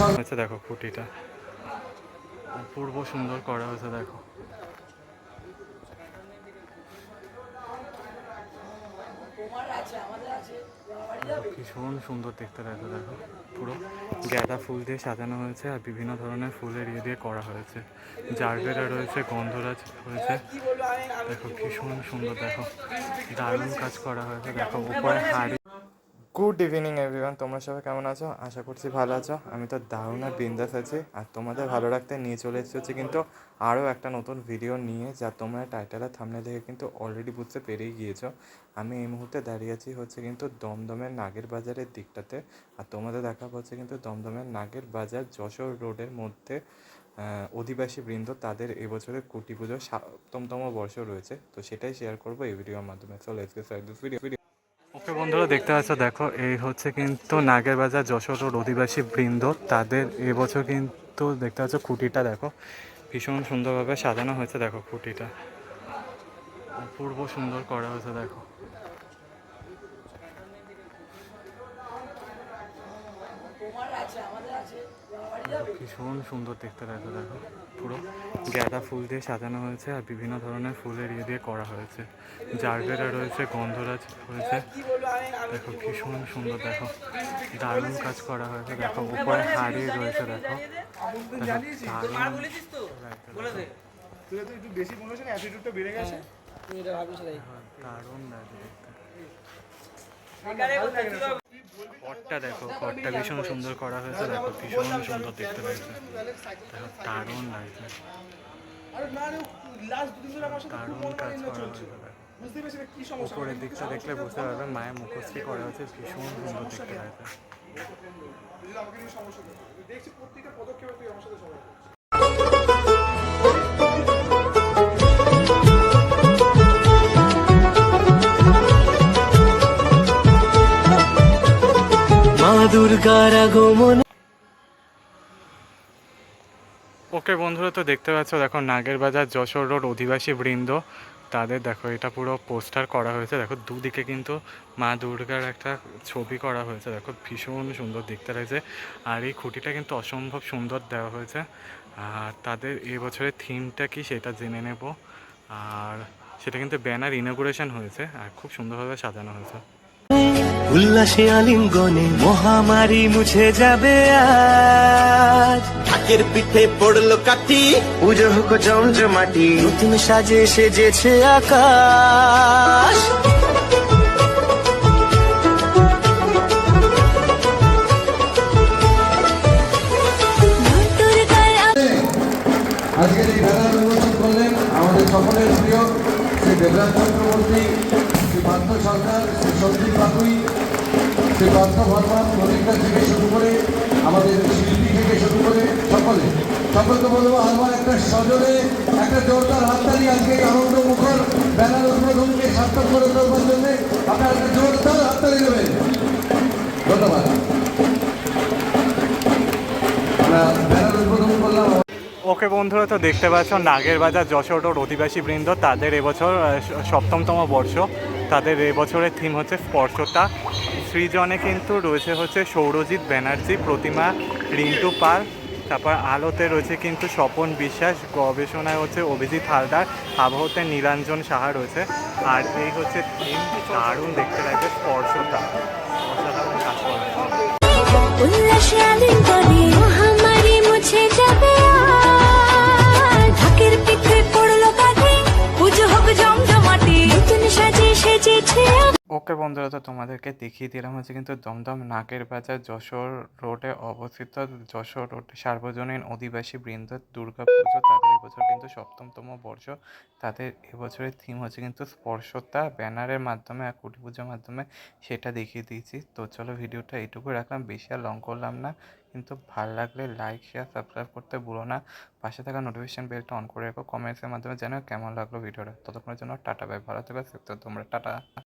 সরকার দেখো অপূর্ব সুন্দর করা হয়েছে, দেখো। ভীষণ সুন্দর দেখতে লাগছে, দেখো। পুরো গাঁদা ফুল দিয়ে সাজানো হয়েছে আর বিভিন্ন ধরনের ফুলের ইয়ে দিয়ে করা হয়েছে। জারবেরা রয়েছে, গন্ধরাজ রয়েছে। দেখো ভীষণ সুন্দর, দেখো। দারুণ কাজ করা হয়েছে, দেখো, উপরে হাড়ি গুড ইভিনিং এভরিওয়ান তোমরা সবাই কেমন আছো? আশা করছি ভালো আছো। আমি তো দারুণ আর বিন্দাস আছি। আর তোমাদের ভালো রাখতে নিয়ে চলে এসেছি কিন্তু আরও একটা নতুন ভিডিও নিয়ে, যা তোমরা টাইটেল আর থামনে দেখে কিন্তু অলরেডি বুঝতে পেরেই গিয়েছো। আমি এই মুহূর্তে দাঁড়িয়ে আছি হচ্ছে কিন্তু দমদমের নাগের বাজারের দিকটাতে। আর তোমাদের দেখা হচ্ছে কিন্তু দমদমের নাগের বাজার যশোর রোডের মধ্যে অধিবাসী বৃন্দ তাদের এবছরের কুটি পুজোর সপ্তমতম বর্ষ রয়েছে। তো সেটাই শেয়ার করব এই ভিডিওর মাধ্যমে। চলো ভিডিও ভিডিও ওকে বন্ধুরা, দেখতে পাচ্ছ? দেখো, এই হচ্ছে কিন্তু নাগের বাজার যশোর রোড অধিবাসী বৃন্দ। তাদের এবছর কিন্তু দেখতে পাচ্ছ, খুঁটিটা দেখো, ভীষণ সুন্দরভাবে সাজানো হয়েছে। দেখো, খুঁটিটা অপূর্ব সুন্দর করা হয়েছে, দেখো। ভীষণ সুন্দর দেখতে লাগছে, দেখো। পুরো গাঁদা ফুল দিয়ে সাজানো হয়েছে আর বিভিন্ন ধরনের ফুলের ইয়ে দিয়ে করা হয়েছে। জারবেরা রয়েছে, গন্ধরাজ রয়েছে। দেখো, ভীষণ সুন্দর, দেখো। দারুণ কাজ করা হয়েছে, দেখো, উপরে হাড়ি রয়েছে, দেখো। দেখো, দারুণ দেখো। দারুণ লাগছে দেখতে। ঘরটা দেখো, ঘরটা ভীষণ সুন্দর করা হয়েছে, দেখো, ভীষণ সুন্দর দেখতে লাগছে। দেখো, দারুণ লাগছে। উপরের দিকটা দেখলে বুঝতে পারবেন মায়ের মুখশ্রী করা হয়েছে, ভীষণ সুন্দর দেখতে লাগছে। দেখছি প্রত্যেকটা তুই আমার সাথে দুর্গার আগমন ওকে বন্ধুরা, তো দেখতে পাচ্ছ, দেখো নাগের বাজার যশোর রোড অধিবাসী বৃন্দ। তাদের দেখো, এটা পুরো পোস্টার করা হয়েছে। দেখো, দুদিকে কিন্তু মা দুর্গার একটা ছবি করা হয়েছে। দেখো, ভীষণ সুন্দর দেখতে লাগছে। আর এই খুঁটিটা কিন্তু অসম্ভব সুন্দর দেওয়া হয়েছে। আর তাদের এবছরের থিমটা কি সেটা জেনে নেব। আর সেটা কিন্তু ব্যানার ইনোগ্রেশন হয়েছে। আর খুব সুন্দরভাবে সাজানো হয়েছে। উল্লাসে আলিঙ্গনে মহামারী মুছে যাবে আজ। ঢাকের পিঠে পড়ল কাঠি। পুজো হোক জমজমাটি নতুন সাজে সেজেছে আকাশ। আজকের এই উন্মোচন করলেন আমাদের সকলের প্রিয় দেবরাজ চক্রবর্তী শ্রী পার্থ সরকার শ্রী সন্দীপ বাকুই শ্রী পার্থ বর্মন প্রদীপটা থেকে শুরু করে আমাদের শিল্পী থেকে শুরু করে সকলে। সকলকে বলব আমার একটা সজনে একটা জোরদার হাততালি আজকে আনন্দ মুখর ব্যানার উদ্বোধনকে সার্থক করে দেওয়ার জন্য আপনারা একটা জোরদার হাততালি দেবেন। ধন্যবাদ। ওকে বন্ধুরা তো দেখতে পাচ্ছ, নাগের বাজার যশোর রোড অধিবাসী বৃন্দ, তাদের এবছর সপ্তমতম বর্ষ। তাদের এবছরের থিম হচ্ছে স্পর্শতা। সৃজনে কিন্তু রয়েছে হচ্ছে সৌরজিৎ ব্যানার্জি, প্রতিমা, রিন্টু পাল, তারপর আলোতে রয়েছে কিন্তু স্বপন বিশ্বাস, গবেষণায় হচ্ছে অভিজিৎ হালদার, আবহতে নীলাঞ্জন সাহা রয়েছে। আর এই হচ্ছে থিম দারুণ দেখতে লাগবে স্পর্শতা। অসাধারণ কাজ ওকে বন্ধুরা, তো তোমাদেরকে দেখিয়ে দিলাম হচ্ছে কিন্তু দমদম নাকের বাজার যশোর রোডে অবস্থিত। যশোর রোড সার্বজনীন অধিবাসী বৃন্দ দুর্গা পুজো, তাদের এবছর কিন্তু সপ্তমতম বর্ষ। তাদের এবছরের থিম হচ্ছে কিন্তু স্পর্শতা, ব্যানারের মাধ্যমে আর কুটি পুজোর মাধ্যমে সেটা দেখিয়ে দিয়েছি। তো চলো ভিডিওটা এইটুকু রাখলাম, বেশি আর লং করলাম না। কিন্তু ভালো লাগলে লাইক শেয়ার সাবস্ক্রাইব করতে ভুলো না। পাশে থাকা নোটিফিকেশন বেলটা অন করে রাখো কমেন্টসের মাধ্যমে জানাও কেমন লাগল ভিডিওটা। ততক্ষণের জন্য টাটা বাই ভালো থেকো, সুস্থ তোমরা, টাটা।